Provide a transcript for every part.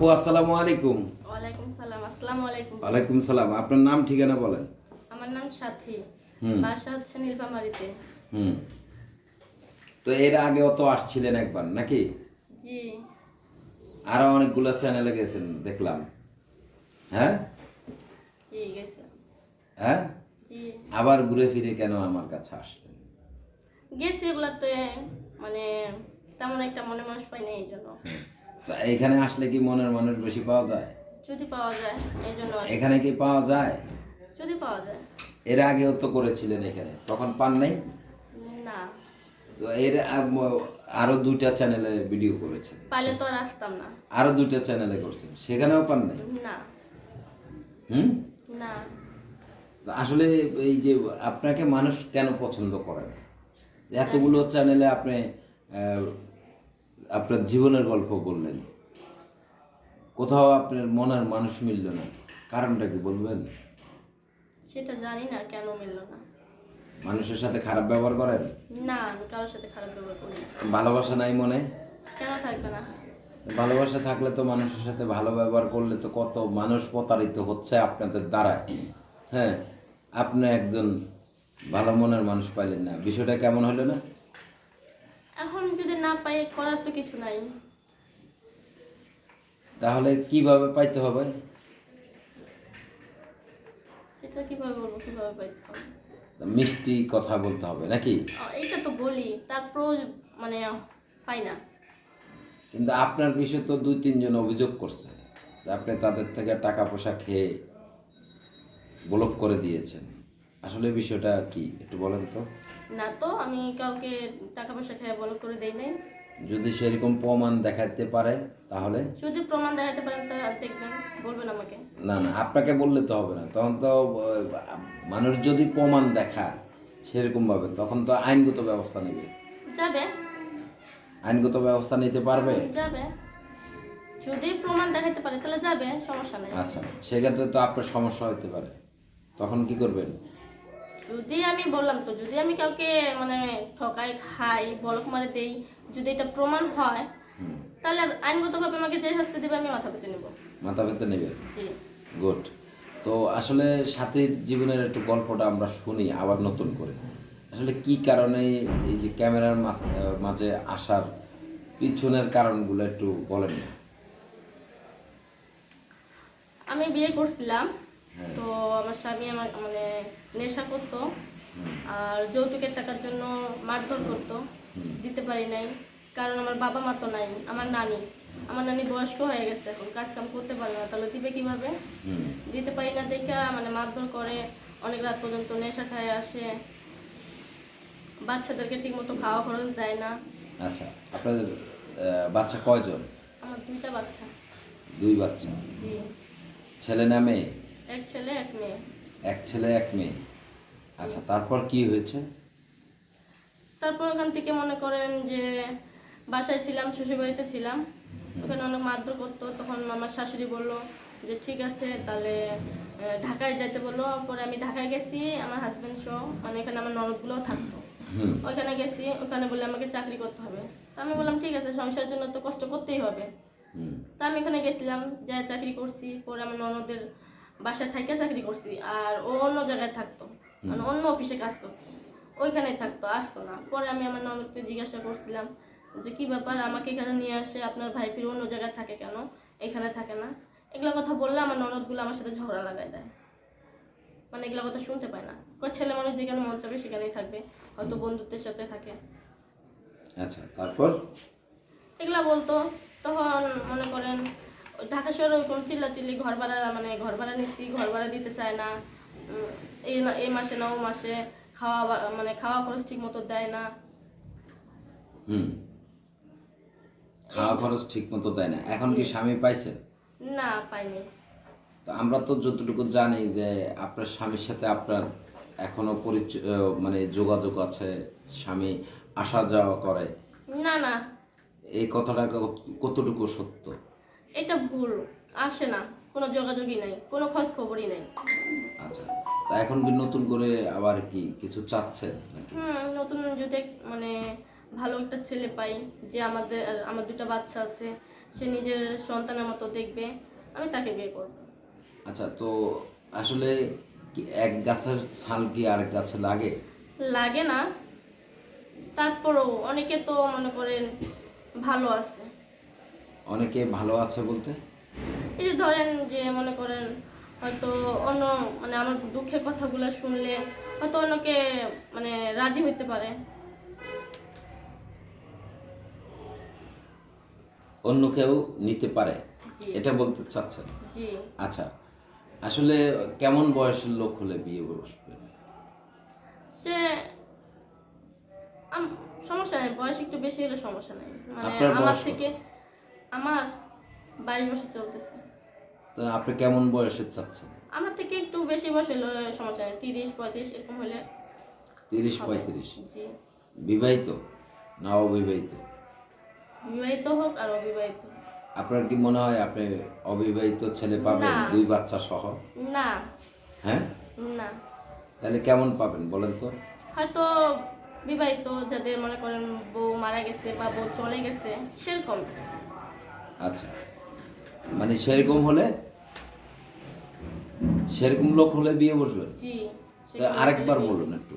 আপু আসসালামু আলাইকুম ওয়ালাইকুম সালাম আসসালামু আলাইকুম ওয়ালাইকুম সালাম আপনার নাম ঠিকানা বলেন আমার নাম সাথী বাসা হচ্ছে নীলফামারিতে হুম তো এর আগেও তো আসছিলেন একবার নাকি জি আরও অনেকগুলো চ্যানেলে গেছেন দেখলাম হ্যাঁ জি গেছে হ্যাঁ জি আবার ঘুরে ফিরে কেন আমার কাছে আসলেন গেছি এগুলাতে মানে তেমন একটা মনে মানুষ পাই না এই জন্য তা এখানে আসলে কি মনের মানুষ বেশি পাওয়া যায়? যদি পাওয়া যায় এই জন্য এখানে কি পাওয়া যায়? যদি পাওয়া যায়। এর আগেও তো করেছিলেন এখানে তখন পান নাই? না। তো এর আরও দুইটা চ্যানেলে ভিডিও করেছেন। পাইলে তো আর আসতাম না। আরও দুইটা চ্যানেলে করছেন সেখানেও পান নাই? না। হুম? না। আসলে এই যে আপনাকে মানুষ কেন পছন্দ করে না? এতগুলো চ্যানেলে আপনি আপনার জীবনের গল্প বললেন। কোথাও আপনার মনের মানুষ মিলল না। কারণটা কি বলবেন? সেটা জানি না কেন মিললো না? মানুষের সাথে খারাপ ব্যবহার করেন? না আমি কারোর সাথে খারাপ ব্যবহার করি না। ভালোবাসা নাই মনে? কেন থাকবে না? ভালোবাসা থাকলে তো মানুষের সাথে ভালো ব্যবহার করলে তো কত মানুষ প্রতারিত হচ্ছে আপনাদের দ্বারা। হ্যাঁ আপনি একজন ভালো মনের মানুষ পাইলেন না। বিষয়টা কেমন হলো না? এখন যদি না পাই করার তো কিছু নাই। তাহলে কীভাবে পাইতে হবে? সেটা কীভাবে বলব কীভাবে পাইতে হবে? মিষ্টি কথা বলতে হবে নাকি? এইটা তো বলি তারপর মানে পাই না। কিন্তু আপনার বিষয়ে তো দুই তিনজন অভিযোগ করছে আপনি তাদের থেকে টাকা পয়সা খেয়ে ব্লক করে দিয়েছেন। আসলে বিষয়টা কি একটু বলেন তো। না তো আমি কাউকে টাকা পয়সা খেয়ে বল করে দেই নাই। যদি সেরকম প্রমাণ দেখাতে পারে তাহলে? যদি প্রমাণ দেখাতে পারেন তা দেখবেন বলবেন আমাকে। না না আপনাকে বললে তো হবে না। তখন তো মানুষ যদি প্রমাণ দেখায় সেরকম ভাবে তখন তো আইনগত ব্যবস্থা নেবে। যাবে। আইনগত ব্যবস্থা নিতে পারবে? যাবে। যদি প্রমাণ দেখাতে পারে তাহলে যাবে সমস্যা নেই। আচ্ছা সেক্ষেত্রে তো আপনার সমস্যা হতে পারে। তখন কি করবেন? যদি আমি বললাম তো যদি আমি কাউকে মানে ঠকাই খাই বলক মারে দেই যদি এটা প্রমাণ হয়। তাহলে আইনগতভাবে আমাকে যে শাস্তি দেবে আমি মাথা পেতে নেব। মাথা পেতে নেবেন জি। গুড। তো আসলে সাথীর জীবনের একটু গল্পটা আমরা শুনি আবার নতুন করে। আসলে কি কারণে এই যে ক্যামেরার মাঝ- আসার পিছনের কারণগুলো একটু বলেন না। আমি বিয়ে করছিলাম। তো আমার স্বামী আমার মানে নেশা করতো আর যৌতুকের টাকার জন্য মারধর করতো দিতে পারি নাই কারণ আমার বাবা মা তো নাই আমার নানি। আমার নানি বয়স্ক হয়ে গেছে এখন কাজ কাম করতে পারে না তাহলে দিবে কীভাবে? দিতে পারি না দেখে মানে মারধর করে অনেক রাত পর্যন্ত নেশা খায় আসে। বাচ্চাদেরকে ঠিকমতো খাওয়া খরচ দেয় না। আচ্ছা আপনাদের বাচ্চা কয়জন? আমার দুইটা বাচ্চা। দুই বাচ্চা। জি। ছেলে না মেয়ে? এক ছেলে এক মেয়ে। এক ছেলে এক মেয়ে। আচ্ছা তারপর কি হয়েছে? তারপর ওখান থেকে মনে করেন যে বাসায় ছিলাম শ্বশুরবাড়িতে ছিলাম। ওখানে অনেক মারধর করতো। তখন আমার শাশুড়ি বলল যে ঠিক আছে তাহলে ঢাকায় যেতে বলল পরে আমি ঢাকায় গেছি আমার হাজব্যান্ড সহ। মানে এখানে আমার ননদগুলোও থাকতো। ওইখানে গেছি ওখানে বলে আমাকে চাকরি করতে হবে। তা আমি বললাম ঠিক আছে সংসারের জন্য তো কষ্ট করতেই হবে। তা আমি এখানে গেছিলাম যা চাকরি করছি। পরে আমার ননদের বাসায় থেকে চাকরি করছি আর ও অন্য জায়গায় থাকতো মানে অন্য অফিসে কাজ করতো ওইখানেই থাকতো আসতো না। পরে আমি আমার ননদকে জিজ্ঞাসা করছিলাম যে কি ব্যাপার? আমাকে এখানে নিয়ে আসে? আপনার ভাই ফিরে অন্য জায়গায় থাকে কেন? এখানে থাকে না? এগুলো কথা বললে আমার ননদগুলো আমার সাথে ঝগড়া লাগাই দেয়। মানে এগুলো কথা শুনতে পায় না। কয় ছেলে মানুষ যেখানে মন চাবে সেখানেই থাকবে হয়তো বন্ধুত্বের সাথে থাকে। আচ্ছা তারপর? এগুলা বলতো। তখন মনে করেন ঢাকা শহরে ওইরকম চিল্লাচিল্লি ঘর ভাড়া মানে ঘর ভাড়া নিচ্ছি ঘর ভাড়া দিতে চায় না। এই এই মাসে না ও মাসে খাওয়া মানে খাওয়া খরচ ঠিক মতো দেয় না। হুম। খাওয়া খরচ ঠিক মতো দেয় না। এখন কি স্বামী পাইছেন না পাইনি। তো আমরা তো যতটুকু জানি যে আপনার স্বামীর সাথে আপনার এখনও পরিচয় মানে যোগাযোগ আছে স্বামী আসা যাওয়া করে। না না। এই কথাটা কতটুকু সত্য? এটা ভুল আসে না কোনো যোগাযোগই নাই কোনো খোঁজ খবরই নাই। আচ্ছা তা এখন কি নতুন করে আবার কি কিছু চাচ্ছেন নাকি? হুম নতুন যদি মানে ভালো একটা ছেলে পাই যে আমাদের আমার দুটো বাচ্চা আছে সে নিজের সন্তানের মতো দেখবে আমি তাকে বিয়ে করব। আচ্ছা তো আসলে কি এক গাছের ছাল কি আরেক গাছে লাগে? লাগে না তারপরও অনেকে তো মনে করেন ভালো আছে। অনেকে ভালো আছে বলতে? এই যে ধরেন যে মনে করেন হয়তো অন্য মানে আমার দুঃখের কথাগুলো শুনলে হয়তো অন্যকে মানে রাজি হইতে পারে। অন্য কেউ নিতে পারে। এটা বলতে চাচ্ছেন? আচ্ছা আসলে কেমন বয়সের লোক হলে বিয়ে বসবেন সে আম- সমস্যা নেই বয়স একটু বেশি হলে সমস্যা নেই। মানে আমার থেকে আমার বাইশ বছর চলতেছে। তো আপনি কেমন বয়সের চাচ্ছেন? আমার থেকে একটু বেশি বয়স হলে সমস্যা নেই। তিরিশ পঁয়ত্রিশ এরকম হলে তিরিশ। পঁয়ত্রিশ। জি। বিবাহিত না অবিবাহিত? বিবাহিত হোক আর অবিবাহিত আপনার কি মনে হয় আপনি অবিবাহিত ছেলে পাবেন না। দুই বাচ্চা সহ? না। হ্যাঁ? না। তাহলে কেমন পাবেন বলেন তো? হয়তো বিবাহিত যাদের মনে করেন বউ মারা গেছে বা বউ চলে গেছে সেরকম। আচ্ছা। মানে সেরকম হলে সেরকম লোক হলে বিয়ে তো আরেকবার বলুন একটু।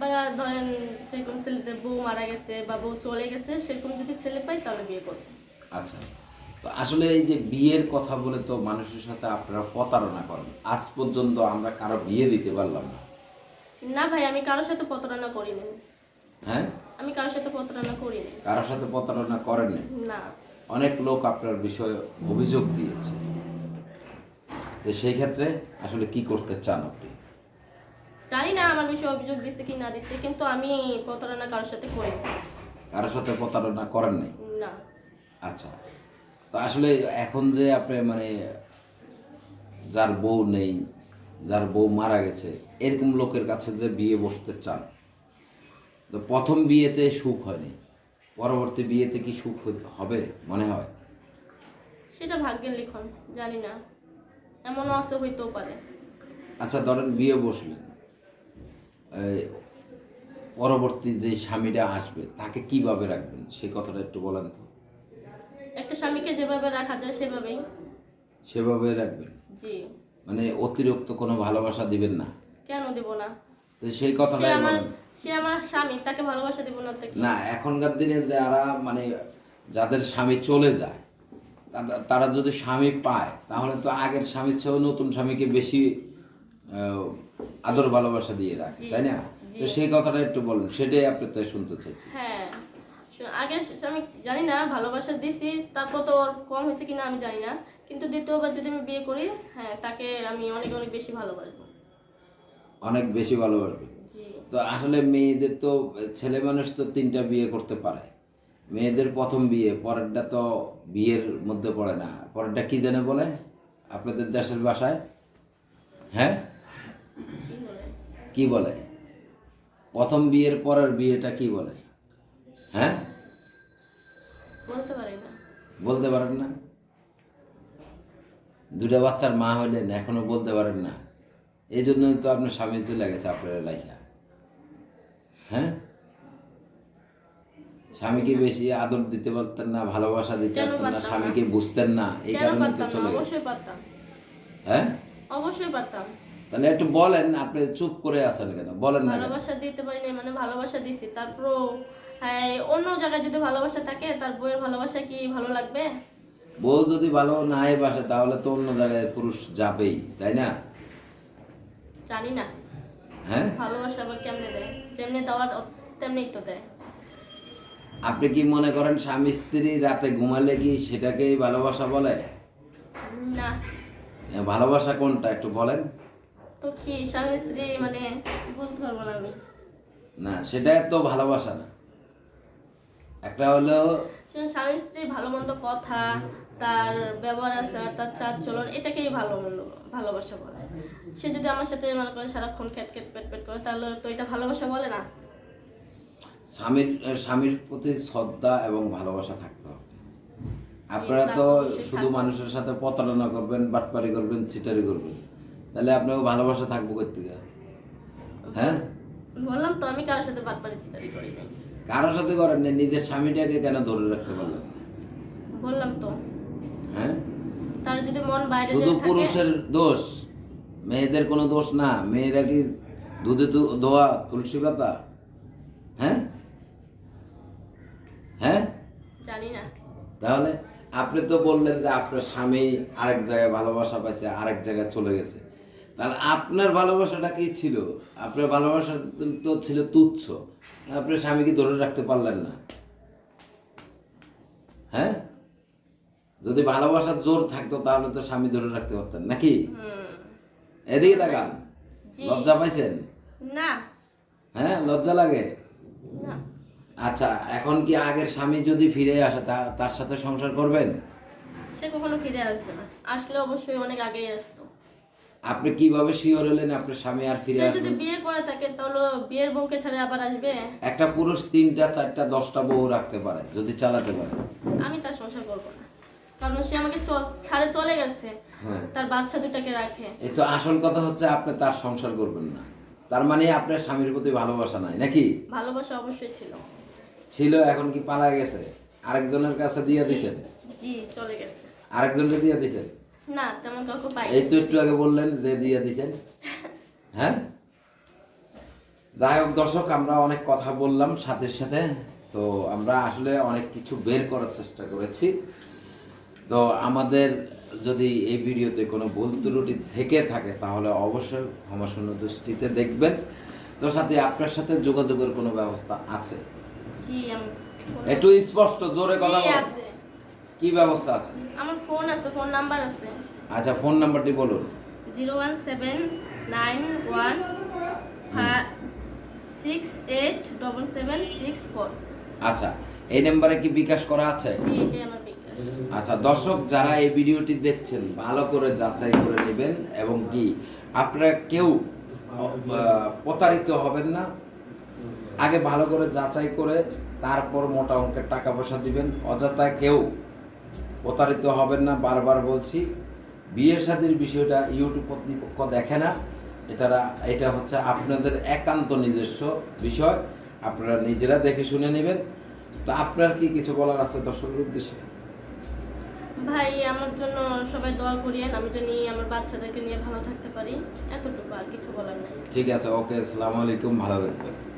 বা ধরেন যেরকম ছেলেদের বউ মারা গেছে বা বউ চলে গেছে সেরকম যদি ছেলে পাই তাহলে বিয়ে করব। আচ্ছা। তো আসলে এই যে বিয়ের কথা বলে তো মানুষের সাথে আপনারা প্রতারণা করেন। আজ পর্যন্ত আমরা কারও বিয়ে দিতে পারলাম না। না ভাই আমি কারোর সাথে প্রতারণা করিনি। হ্যাঁ? আমি কারোর সাথে প্রতারণা করিনি। কারোর সাথে প্রতারণা করেননি? না। অনেক লোক আপনার বিষয়ে অভিযোগ দিয়েছে। তো সেই ক্ষেত্রে আসলে কি করতে চান আপনি? জানি না আমার বিষয়ে অভিযোগ দিচ্ছে কি না দিচ্ছে কিন্তু আমি প্রতারণা কারোর সাথে করিনি কারোর সাথে প্রতারণা করেন নাই? না। আচ্ছা। তো আসলে এখন যে আপনি মানে যার বউ নেই যার বউ মারা গেছে এরকম লোকের কাছে যে বিয়ে বসতে চান তো প্রথম বিয়েতে সুখ হয়নি। পরবর্তী বিয়েতে কি সুখ হবে মনে হয়? সেটা ভাগ্যের লিখন জানি না। এমনও আছে হইতেও পারে। আচ্ছা ধরেন বিয়ে বসলেন। এই পরবর্তী যে স্বামীটা আসবে তাকে কীভাবে রাখবেন? সেই কথাটা একটু বলেন তো। একটা স্বামীকে যেভাবে রাখা যায় সেভাবেই। সেভাবে রাখবেন? জি। মানে অতিরিক্ত কোনো ভালোবাসা দিবেন না? কেন দেব না? সেই সে কথাটাই আমার সে আমার স্বামী তাকে ভালোবাসা দেব না তো কি? না এখনকার দিনে যারা মানে যাদের স্বামী চলে যায় তারা- যদি স্বামী পায় তাহলে তো আগের স্বামীর চেয়েও নতুন স্বামীকে বেশি আদর ভালোবাসা দিয়ে রাখে তাই না? তো সেই কথাটা একটু বলুন সেটাই আপনি তাই শুনতে চাইছি হ্যাঁ আগে আমি জানি না ভালোবাসা দিছি তারপর তো ওর কম হয়েছে কিনা আমি জানি না। কিন্তু দ্বিতীয়বার যদি আমি বিয়ে করি হ্যাঁ তাকে আমি অনেক অনেক বেশি ভালোবাসবো অনেক বেশি ভালোবাসবেন জি। তো আসলে মেয়েদের তো ছেলে মানুষ তো তিনটা বিয়ে করতে পারে। মেয়েদের প্রথম বিয়ে পরেরটা তো বিয়ের মধ্যে পড়ে না। পরেরটা কি জানে বলে? আপনাদের দেশের বাসায় হ্যাঁ? কি বলে? প্রথম বিয়ের পরের বিয়েটা কি বলে? হ্যাঁ? বলতে বলতে পারেন না? দুটা বাচ্চার মা হইলেন এখনও বলতে পারেন না। এই জন্যই তো আপনার স্বামী চলে গেছে আপনার লাইফা হ্যাঁ? স্বামীকে বেশি আদর দিতে পারতেন না ভালোবাসা দিতে পারতেন না স্বামীকে বুঝতেন না এই কারণে তো চলে গেছে। হ্যাঁ? অবশ্যই পারতাম। তাহলে একটু বলেন আপনি চুপ করে আছেন কেন? বলেন না ভালোবাসা দিতে পারি না মানে ভালোবাসা দিছি। তারপরও হ্যাঁ অন্য জায়গায় যদি ভালোবাসা থাকে তার বইয়ের ভালোবাসা কি ভালো লাগবে? বউ যদি ভালো নাই বাসে তাহলে তো অন্য জায়গায় পুরুষ যাবেই তাই না? জানি না হ্যাঁ? ভালোবাসা আবার কেমনে দেয়? যেমনি দেওয়ার তেমনি তো দেয়। আপনি কি মনে করেন স্বামী স্ত্রী রাতে ঘুমালে কি সেটাকেই ভালোবাসা বলে? না। এ, ভালোবাসা কোনটা একটু বলেন। তো কি স্বামী স্ত্রী মানে বলতে পারব না আমি। না সেটা তো ভালোবাসা না। একটা হলো সে স্বামী স্ত্রী ভালো মন্দ কথা তার ব্যবহার আচার তার চাল চলন এটাকেই ভালো মন্দ ভালোবাসা বলে। সে যদি আমার সাথে মনে করে সারাক্ষণ খেট খেট পেট পেট করে তাহলে তো এটা ভালোবাসা বলে না? স্বামীর স্বামীর প্রতি শ্রদ্ধা এবং ভালোবাসা থাকতে হবে। আপনারা তো শুধু মানুষের সাথে প্রতারণা করবেন বাটপারি করবেন চিটারি করবেন তাহলে আপনাকে ভালোবাসা থাকব কোথেকে হ্যাঁ? বললাম তো আমি কারোর সাথে বাটপারি চিটারি করি নাই। কারোর সাথে করেন না নিজের স্বামীটাকে কেন ধরে রাখতে পারলেন বললাম তো। হ্যাঁ? তার যদি মন বাইরে শুধু পুরুষের দোষ মেয়েদের কোনো দোষ না। মেয়েরা কি দুধে তো দোয়া তুলসী পাতা? হ্যাঁ? হ্যাঁ? জানি না। তাহলে আপনি তো বললেন যে আপনার স্বামী আরেক জায়গায় ভালোবাসা পাইছে আরেক জায়গায় চলে গেছে। তাহলে আপনার ভালোবাসাটা কি ছিল? আপনার ভালোবাসা তো ছিল তুচ্ছ। আপনার স্বামীকে ধরে রাখতে পারলেন না। হ্যাঁ? যদি ভালোবাসার জোর থাকতো তাহলে তো স্বামী ধরে রাখতে পারতেন নাকি? এদিকে তাকান। লজ্জা পাইছেন? না। হ্যাঁ? লজ্জা লাগে? আচ্ছা এখন কি আগের স্বামী যদি ফিরে আসে তার সাথে সংসার করবেন? সে কখনো ফিরে আসবে না। আসলে অবশ্যই অনেক আগেই আসতো। আপনি কীভাবে শিওর হলেন আপনার স্বামী আর ফিরে সে যদি বিয়ে করে থাকে তাহলে বিয়ের বউকে ছাড়া আবার আসবে? একটা পুরুষ তিনটা চারটা দশটা বউ রাখতে পারে যদি চালাতে পারে। আমি তার সংসার করব না। কারণ সে আমাকে ছাড়ে চলে গেছে। হ্যাঁ। তার বাচ্চা দুটাকে রাখে। এই তো আসল কথা হচ্ছে আপনি তার সংসার করবেন না। তার মানে আপনার স্বামীর প্রতি ভালোবাসা নাই নাকি? ভালোবাসা অবশ্যই ছিল। ছিল এখন কি পালা গেছে? আরেকজনের কাছে দিয়ে দিছেন? জি চলে গেছে। আরেকজনকে দিয়ে দিছেন? না তেমন কাউকে পাই এই তো একটু আগে বললেন যে দিয়ে দিছেন। হ্যাঁ? যাই হোক দর্শক আমরা অনেক কথা বললাম সাথে সাথে তো আমরা আসলে অনেক কিছু বের করার চেষ্টা করেছি। তো আমাদের যদি এই ভিডিওতে কোনো ভুল ত্রুটি থেকে থাকে তাহলে অবশ্যই ক্ষমাশূন্য দৃষ্টিতে দেখবেন। তো সাথে আপনার সাথে যোগাযোগের কোনো ব্যবস্থা আছে? একটু স্পষ্ট জোরে কথা বলুন। কি ব্যবস্থা আছে? আমার ফোন আছে ফোন নাম্বার আছে। আচ্ছা ফোন নাম্বারটি বলুন। Zero one seven nine one six eight double seven six four. আচ্ছা এই নাম্বারে কি বিকাশ করা আছে? জি এটাই আমার বিকাশ। আচ্ছা দর্শক যারা এই ভিডিওটি দেখছেন ভালো করে যাচাই করে নেবেন এবং কি আপনারা কেউ প্রতারিত হবেন না। আগে ভালো করে যাচাই করে তারপর মোটা অঙ্কের টাকা পয়সা দিবেন। অযথা কেউ প্রতারিত হবেন না বারবার বলছি। বিয়ের শাদীর বিষয়টা ইউটিউব কর্তৃপক্ষ দেখে না। এটা এটা হচ্ছে আপনাদের একান্ত নিজস্ব বিষয়। আপনারা নিজেরা দেখে শুনে নেবেন। তো আপনার কি কিছু বলার আছে দর্শকের উদ্দেশ্যে? ভাই আমার জন্য সবাই দোয়া করিয়েন। আমি জানি আমার বাচ্চাদেরকে নিয়ে ভালো থাকতে পারি। এতটুকু আর কিছু বলার নাই। ঠিক আছে ওকে আসসালামু আলাইকুম ভালো থাকবেন।